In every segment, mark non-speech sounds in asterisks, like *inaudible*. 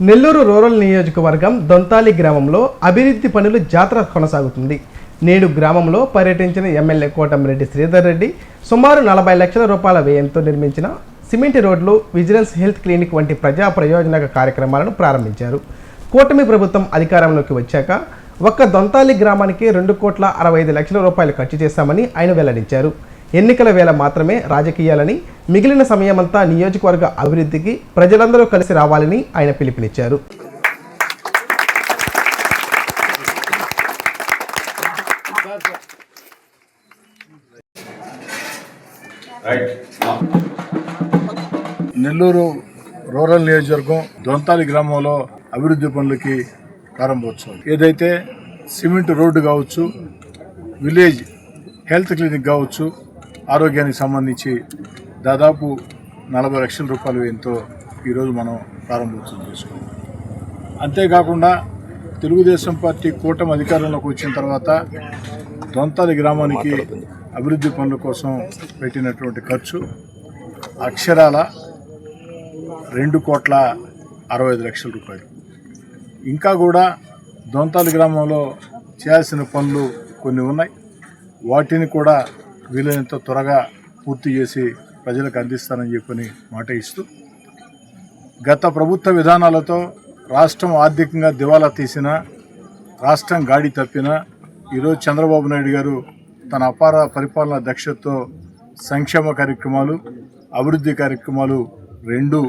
Nellore rural నియోజకవర్గం దొంతాలి గ్రామంలో అభివృద్ధి పనులు జాతర కొనసాగుతుంది. నేడు గ్రామంలో పర్యటించిన ఎమ్మెల్యే కోటమిరెడ్డి శ్రీధర్ రెడ్డి సుమారు నలభై లక్షల రూపాయల వ్యయంతో నిర్మించిన సిమెంట్ రోడ్లు విజిలెన్స్ హెల్త్ క్లినిక్ వంటి ప్రజా ప్రయోజనక కార్యక్రమాలను ప్రారంభించారు. కూటమి ప్రభుత్వం అధికారంలోకి వచ్చాక ఒక్క దొంతాలి గ్రామానికి రెండు కోట్ల అరవై ఐదు లక్షల రూపాయలు ఖర్చు చేశామని ఆయన వెల్లడించారు. ఎన్నికల వేళ మాత్రమే రాజకీయాలని మిగిలిన సమయమంతా నియోజకవర్గ అభివృద్ధికి ప్రజలందరూ కలిసి రావాలని ఆయన పిలుపునిచ్చారు. నెల్లూరు రూరల్ నియోజకవర్గం దొంతాలి గ్రామంలో అభివృద్ధి పనులకి ప్రారంభోత్సవం. ఏదైతే సిమెంట్ రోడ్డు కావచ్చు విలేజ్ హెల్త్ క్లినిక్ కావచ్చు ఆరోగ్యానికి సంబంధించి దాదాపు నలభై లక్షల రూపాయలు ఎంతో ఈరోజు మనం ప్రారంభోత్సవం చేసుకున్నాం. అంతేకాకుండా తెలుగుదేశం పార్టీ కూటమి అధికారంలోకి వచ్చిన తర్వాత దొంతాలి గ్రామానికి అభివృద్ధి పనుల కోసం పెట్టినటువంటి ఖర్చు అక్షరాల రెండు కోట్ల అరవై ఐదు లక్షల రూపాయలు. ఇంకా కూడా దొంతాలి గ్రామంలో చేయాల్సిన పనులు కొన్ని ఉన్నాయి. వాటిని కూడా వీలైనంత త్వరగా పూర్తి చేసి ప్రజలకు అందిస్తానని చెప్పని మాట ఇస్తూ గత ప్రభుత్వ విధానాలతో రాష్ట్రం ఆర్థికంగా దివాలా తీసిన రాష్ట్రం గాడి తప్పిన ఈరోజు చంద్రబాబు నాయుడు గారు తన అపార పరిపాలన దక్షతతో సంక్షేమ కార్యక్రమాలు అభివృద్ధి కార్యక్రమాలు రెండు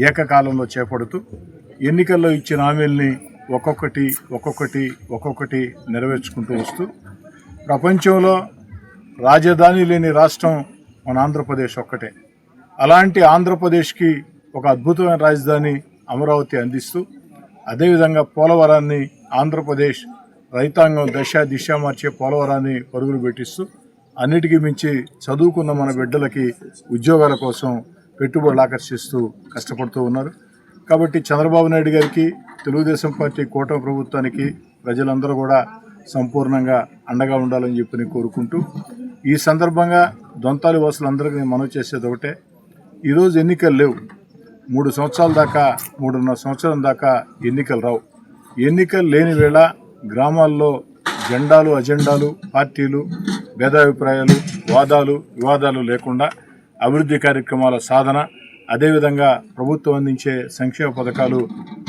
ఏకకాలంలో చేపడుతూ ఎన్నికల్లో ఇచ్చిన హామీల్ని ఒక్కొక్కటి ఒక్కొక్కటి ఒక్కొక్కటి నెరవేర్చుకుంటూ వస్తూ ప్రపంచంలో రాజధాని లేని రాష్ట్రం మన ఆంధ్రప్రదేశ్ ఒక్కటే. అలాంటి ఆంధ్రప్రదేశ్కి ఒక అద్భుతమైన రాజధాని అమరావతి అందిస్తూ అదేవిధంగా పోలవరాన్ని ఆంధ్రప్రదేశ్ రైతాంగం దశ దిశ మార్చే పోలవరాన్ని పరుగులు పెట్టిస్తూ అన్నిటికీ మించి చదువుకున్న మన బిడ్డలకి ఉద్యోగాల కోసం పెట్టుబడులు ఆకర్షిస్తూ కష్టపడుతూ ఉన్నారు. కాబట్టి చంద్రబాబు నాయుడు గారికి తెలుగుదేశం పార్టీ కూటమి ప్రభుత్వానికి ప్రజలందరూ కూడా సంపూర్ణంగా అండగా ఉండాలని చెప్పి నేను కోరుకుంటూ ఈ సందర్భంగా దొంతాలి వాసులందరికీ నేను మనవి చేసేది ఒకటే. ఈరోజు ఎన్నికలు లేవు. మూడు సంవత్సరాల దాకా మూడున్నర సంవత్సరం దాకా ఎన్నికలు రావు. ఎన్నికలు లేని వేళ గ్రామాల్లో జెండాలు అజెండాలు పార్టీలు భేదాభిప్రాయాలు వాదాలు వివాదాలు లేకుండా అభివృద్ధి కార్యక్రమాల సాధన అదేవిధంగా ప్రభుత్వం అందించే సంక్షేమ పథకాలు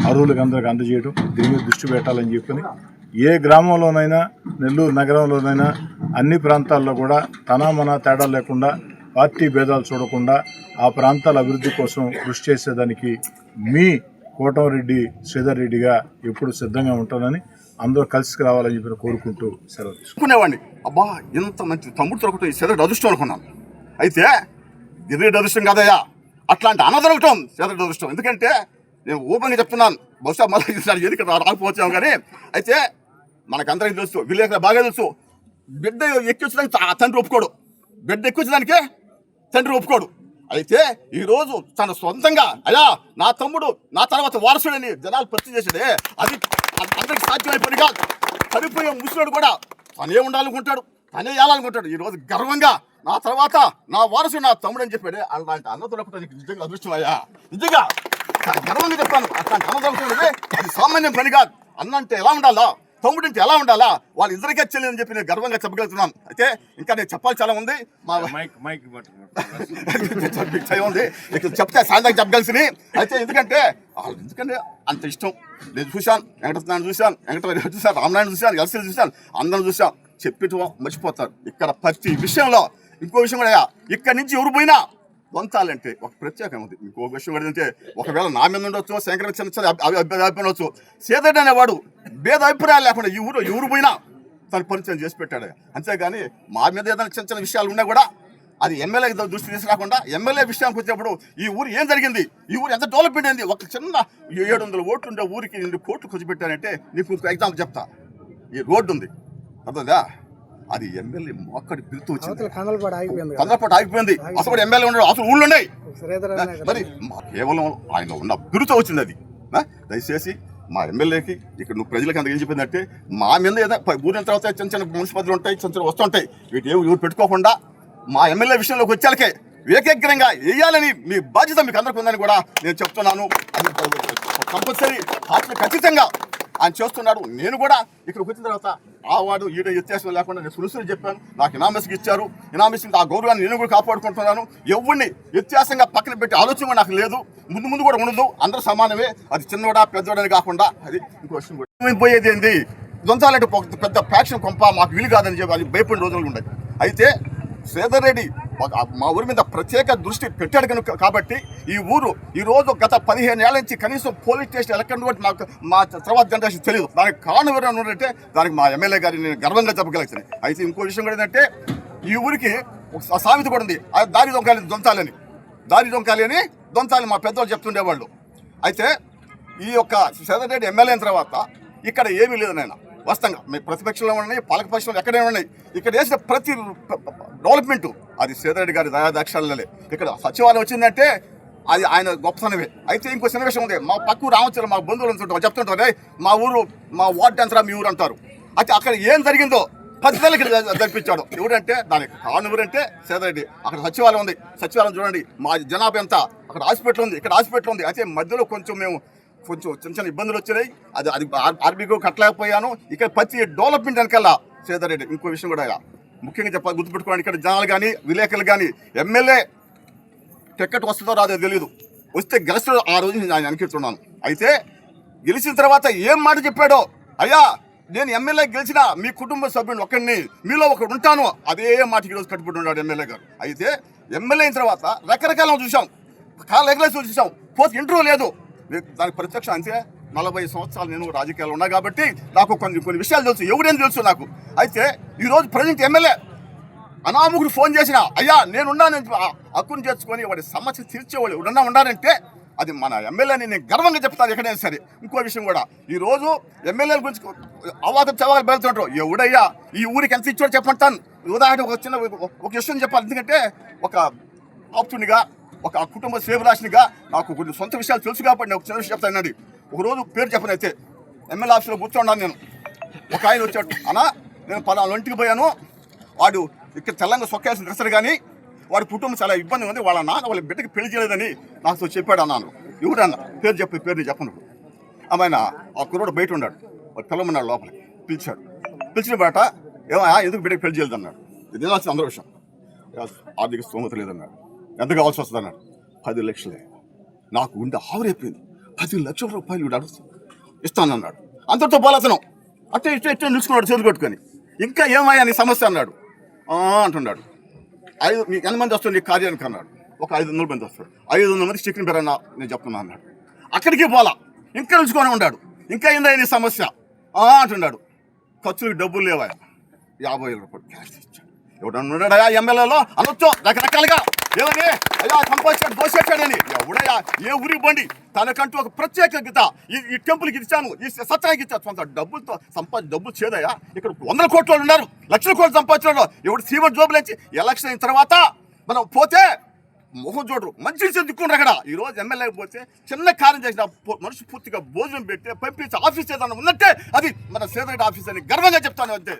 అర్హులకు అందరికి అందజేయడం దీని మీద దృష్టి పెట్టాలని చెప్పని ఏ గ్రామంలోనైనా నెల్లూరు నగరంలోనైనా అన్ని ప్రాంతాల్లో కూడా తన మన తేడా లేకుండా పార్టీ భేదాలు చూడకుండా ఆ ప్రాంతాల అభివృద్ధి కోసం కృషి చేసేదానికి మీ కోటంరెడ్డి శ్రీధర్ రెడ్డిగా ఎప్పుడు సిద్ధంగా ఉంటానని అందరూ కలిసి రావాలని చెప్పి కోరుకుంటూ సెలవు తీసుకునేవాడిని అబ్బా ఇంత మంచి తమ్ముడు దొరకటం ఈ సెదటి అదృష్టం అనుకున్నాను. అయితే ఇది అదృష్టం కాదయ్యా. అట్లాంటి అన్న దొరకటం అదృష్టం. ఎందుకంటే నేను ఓపెన్గా చెప్తున్నాను. బహుశా మళ్ళీ ఎందుకంటే రాకపోవచ్చాము కానీ అయితే మనకందరికీ తెలుసు విలేకరులు బాగా తెలుసు. బిడ్డ ఎక్కించడానికి తా- తండ్రి ఒప్పుకోడు. బిడ్డ ఎక్కించడానికే తండ్రి ఒప్పుకోడు. అయితే ఈరోజు తన సొంతంగా అయ్యా నా తమ్ముడు నా తర్వాత వారసుడని జనాలు పరిచయం చేసాడే అది అందరికి సాధ్యమైన పని కాదు. చనిపోయే ముసలుడు కూడా తనే ఉండాలనుకుంటాడు తనే వేయాలనుకుంటాడు ఈ రోజు గర్వంగా నా తర్వాత నా వారసుడు నా తమ్ముడు అని చెప్పాడే. అలాంటి అన్న దొరకటానికి నిజంగా అదృష్టం అయ్యా. నిజంగా. గర్వంగా చెప్పాను. అట్లాంటి అన్న దొరకటం అది సామాన్యం పని కాదు. అన్న అంటే ఎలా ఉండాలా తమ్ముడు అంటే ఎలా ఉండాలా? వాళ్ళు ఇద్దరికే చెల్లి అని చెప్పి నేను గర్వంగా చెప్పగలుగుతున్నాను. అయితే ఇంకా నేను చెప్పాలి చాలా ఉంది. మా *laughs* ఉంది. చెప్తే సాయంత్రం చెప్పగలిసి అయితే ఎందుకంటే వాళ్ళు ఎందుకంటే అంత ఇష్టం. నేను చూశాను వెంకటనారాయణ చూశాను వెంకటరావు చూశాను రామనారాయణ చూశాను ఎల్సీలు చూశాను అందరం చూశాం చెప్పేట మర్చిపోతారు. ఇక్కడ ప్రతి విషయంలో ఇంకో విషయం కూడా ఇక్కడ నుంచి ఎవరు పోయినా వంచాలంటే ఒక ప్రత్యేకం ఉంది ఇంకో విషయం ఏంటంటే ఒకవేళ నా మీద ఉండొచ్చు శంకర చిన్న చిన్న అభి- అభి- అభిప్రాయం ఉండొచ్చు. సేదటి అనేవాడు భేద అభిప్రాయాలు లేకుండా ఈ ఊరు ఎవరు పోయినా తను పరిచయం చేసి పెట్టాడు. అంతేగాని మా మీద ఏదైనా చిన్న చిన్న విషయాలు ఉన్నా కూడా అది ఎమ్మెల్యే దృష్టి తీసుకురాకుండా ఎమ్మెల్యే విషయానికి వచ్చినప్పుడు ఈ ఊరు ఏం జరిగింది? ఈ ఊరు ఎంత డెవలప్మెంట్ అయింది? ఒక చిన్న ఏడు వందల ఓట్లు ఉండే ఊరికి రెండు కోట్లు ఖర్చు పెట్టారంటే నీకు ఎగ్జాంపుల్ చెప్తా. ఈ రోడ్డు ఉంది. అర్థందా అది ఎమ్మెల్యే మొక్కడి పిలుతూ వచ్చింది. కందలపాడు ఆగిపోయింది అసలు ఎమ్మెల్యే ఉన్నాడు అసలు ఊళ్ళో ఉన్నాయి. మరి కేవలం ఆయన ఉన్న బిరుతో వచ్చింది అది? దయచేసి మా ఎమ్మెల్యేకి ఇక్కడ నువ్వు ప్రజలకు అంత ఏం చెప్పిందంటే మా మీద ఏదో ఊరిన తర్వాత చిన్న చిన్న మున్సిపాలిటీలు ఉంటాయి చిన్న చిన్న వస్తుంటాయి వీటి ఏమి ఎవరు పెట్టుకోకుండా మా ఎమ్మెల్యే విషయంలోకి వచ్చాకే ఏకగ్రంగా వేయాలని మీ బాధ్యత మీకు అందరికీ ఉందని కూడా నేను చెప్తున్నాను. అది కంపల్సరీ. ఖచ్చితంగా ఆయన చేస్తున్నాడు. నేను కూడా ఇక్కడికి వచ్చిన తర్వాత ఆ వాడు ఈడ వ్యత్యాసం లేకుండా నేను సులుసులు చెప్పాను. నాకు ఇనామస్కి ఇచ్చారు. ఇనామస్ ఆ గౌరవాన్ని నేను కూడా కాపాడుకుంటున్నాను. ఎవరిని వ్యత్యాసంగా పక్కన పెట్టి ఆలోచన నాకు లేదు. ముందు ముందు కూడా ఉండదు. అందరూ సమానమే. అది చిన్నవాడా పెద్దవాడని కాకుండా అది ఇంకో విషయం కూడా. పోయేది ఏంది? దొంతాలంటే ఒక పెద్ద ఫ్యాక్షన్ కొంప మాకు వీలు కాదని చెప్పి అది భయపడిన రోజులు ఉండదు అయితే శ్రీధర్ రెడ్డి మా ఊరి మీద ప్రత్యేక దృష్టి పెట్టాడు కనుక కాబట్టి ఈ ఊరు ఈరోజు గత పదిహేను ఏళ్ళ నుంచి కనీసం పోలీస్ స్టేషన్ ఎలక్షన్ కూడా నాకు మా తర్వాత జనరేషన్ తెలియదు. దానికి కారణం ఎవరైనా ఉన్నట్టే దానికి మా ఎమ్మెల్యే గారిని నేను గర్వంగా చెప్పగలుగుతాను. అయితే ఇంకో విషయం కూడా ఏంటంటే ఈ ఊరికి ఒక సామెత కూడా ఉంది. దారి దొంకాలి దొంతాలని దారి దొంకాలి అని దొంతాలి మా పెద్దవాళ్ళు చెప్తుండేవాళ్ళు. అయితే ఈ యొక్క శ్రీధర్ ఎమ్మెల్యే అయిన తర్వాత ఇక్కడ ఏమీ లేదు నేను వాస్తవంగా మీ ప్రతిపక్షంలో ఉన్నాయి పాలక పక్షంలో ఎక్కడైనా ఉన్నాయి. ఇక్కడ వేసిన ప్రతి డెవలప్మెంటు అది సీతారెడ్డి గారి దయాదాక్షాలే ఇక్కడ సచివాలయం వచ్చిందంటే అది ఆయన గొప్పతనమే. అయితే ఇంకో చిన్న విషయం ఉంది. మా పక్క రామచంద్ర మా బంధువులు ఉంటుంటారు చెప్తుంటారు మా ఊరు మా వార్డ్ అంతరా మీ ఊరు అంటారు. అయితే అక్కడ ఏం జరిగిందో పది నెలలకి జరిపించాడు. ఎవరంటే దానికి కారణం ఎవరంటే సేదరెడ్డి అక్కడ సచివాలయం ఉంది. సచివాలయం చూడండి. మా జనాభా ఎంత? అక్కడ హాస్పిటల్ ఉంది. ఇక్కడ హాస్పిటల్ ఉంది. అయితే మధ్యలో కొంచెం మేము కొంచెం చిన్న చిన్న ఇబ్బందులు వచ్చినాయి. అది అది ఆర్బీకో కట్టలేకపోయాను. ఇక్కడ ప్రతి డెవలప్మెంట్ వెనకాల సేదరెడ్డి ఇంకో విషయం కూడా ముఖ్యంగా చెప్ప గుర్తుపెట్టుకోండి ఇక్కడ జనాలు కానీ విలేకరులు కానీ ఎమ్మెల్యే టికెట్ వస్తుందో రాదో తెలియదు వస్తే గెలుస్తాడో ఆ రోజు నేను ఆయన అనుకుంటున్నాను. అయితే గెలిచిన తర్వాత ఏం మాట చెప్పాడో? అయ్యా నేను ఎమ్మెల్యే గెలిచిన మీ కుటుంబ సభ్యుని ఒకరిని మీలో ఒకడు ఉంటాను. అదే మాట ఈరోజు కట్టుబడి ఉన్నాడు ఎమ్మెల్యే గారు. అయితే ఎమ్మెల్యే అయిన తర్వాత రకరకాల చూసాం కాళ్ళ ఎగలేసి చూసాం పోతే ఇంటర్వ్యూ లేదు. దానికి ప్రత్యక్ష అంతే. నలభై సంవత్సరాలు నేను రాజకీయాలు ఉన్నా కాబట్టి నాకు కొన్ని కొన్ని విషయాలు తెలుసు. ఎవరేం తెలుసు నాకు? అయితే ఈరోజు ప్రజెంట్ ఎమ్మెల్యే అనాముకుడు ఫోన్ చేసిన అయ్యా నేనున్నాను. హక్కును చేర్చుకొని వాడి సమస్య తీర్చేవాళ్ళు ఎవడన్నా ఉన్నారంటే అది మన ఎమ్మెల్యేని నేను గర్వంగా చెప్తాను ఎక్కడైనా సరే. ఇంకో విషయం కూడా ఈ రోజు ఎమ్మెల్యేల గురించి అవాదం చవాలు బయలుతుంటారు ఎవడయ్యా ఈ ఊరికి ఎంత ఇచ్చాడో చెప్పంటాను ఉదాహరణ ఒక చిన్న ఒక విషయం చెప్పాలి. ఎందుకంటే ఒక ఆప్తునిగా ఒక కుటుంబ శ్రేభిలాషినిగా నాకు కొన్ని సొంత విషయాలు తెలుసు కాబట్టి నేను ఒక చిన్న విషయం చెప్తానండి ఒకరోజు పేరు పేరు చెప్పనైతే ఎమ్మెల్యే ఆఫీస్లో కూర్చోండాను నేను. ఒక ఆయన వచ్చాడు. అన్నా నేను పలానా ఒంటికి పోయాను. వాడు ఇక్కడ తెల్లంగా సొక్కేసిన డ్రెస్సర్ కానీ వాడి కుటుంబం చాలా ఇబ్బంది ఉంది. వాళ్ళ నాన్న వాళ్ళ బిడ్డకి పెళ్ళి చేయలేదని నాతో చెప్పాడు అన్నాను. ఎవడన్న పేరు చెప్పి పేరు చెప్పను ఆమెన ఆ కుర్రోడు బయట ఉన్నాడు. వాడు పిల్లమన్నాడు లోపలికి పిలిచాడు. పిలిచిన బయట ఏమయ్యా ఎందుకు బిడ్డకి పెళ్ళి చేయలేదు? అన్నాడు. ఇది తెలియాల్సిన అందరూ విషయం. ఆర్థిక స్తోమత లేదన్నాడు. ఎంత కావాల్సి వస్తుంది? అన్నాడు. పది లక్షలే. నాకు ఉండే ఆవిరైపోయింది. పది లక్షల రూపాయలు వీడు అడుగుతుంది. ఇస్తానన్నాడు. అంతటితో పోలతనం అట్టే ఇట్టే ఇట్టే నిలుచుకున్నాడు చేతులు కట్టుకొని. ఇంకా ఏమయ్యా నీ సమస్య అన్నాడు. "ఆ" అంటున్నాడు. ఐదు నీకు ఎంతమంది వస్తుంది నీ కార్యానికి అన్నాడు. ఒక ఐదు వందల మంది వస్తాడు ఐదు వందల మంది చికెన్ పెరన్నా నేను చెప్తున్నా అన్నాడు. అక్కడికి పోలా. ఇంకా నిలుచుకొని ఉన్నాడు. ఇంకా ఏందా నీ సమస్య? "ఆ" అంటున్నాడు. ఖర్చులకు డబ్బులు లేవా యాభై వేల రూపాయలు క్యాష్ ఇచ్చాడు ఎవడన్నా ఉన్నాడా ఎమ్మెల్యేలో అనొచ్చు. రకరకాలుగా. ఏమని అయ్యా కంపల్సరీ దోషేశాడని ఎవడయ్యా? ఏ ఊరికి బండి తనకంటూ ఒక ప్రత్యేక గీత. ఈ ఈ టెంపుల్కి ఇచ్చాను. ఈ సత్యానికి ఇచ్చాను. సొంత డబ్బులతో సంపాది డబ్బులు చేదయ్యా. ఇక్కడ వందల కోట్లు ఉన్నారు. లక్షల కోట్లు సంపాదించాడు ఎవడు సీమ జోబులు ఎలక్షన్ అయిన తర్వాత మనం పోతే మొహం చూడరు. మంచి దిక్కుండ్రు అక్కడ. ఈ రోజు ఎమ్మెల్యే పోతే చిన్న కార్యం చేసిన మనిషి పూర్తిగా భోజనం పెట్టి పంపించి ఆఫీస్ ఏదైనా ఉన్నట్టే అది మన సేదరెడ్డి ఆఫీస్ అని గర్వంగా చెప్తాను అంతే.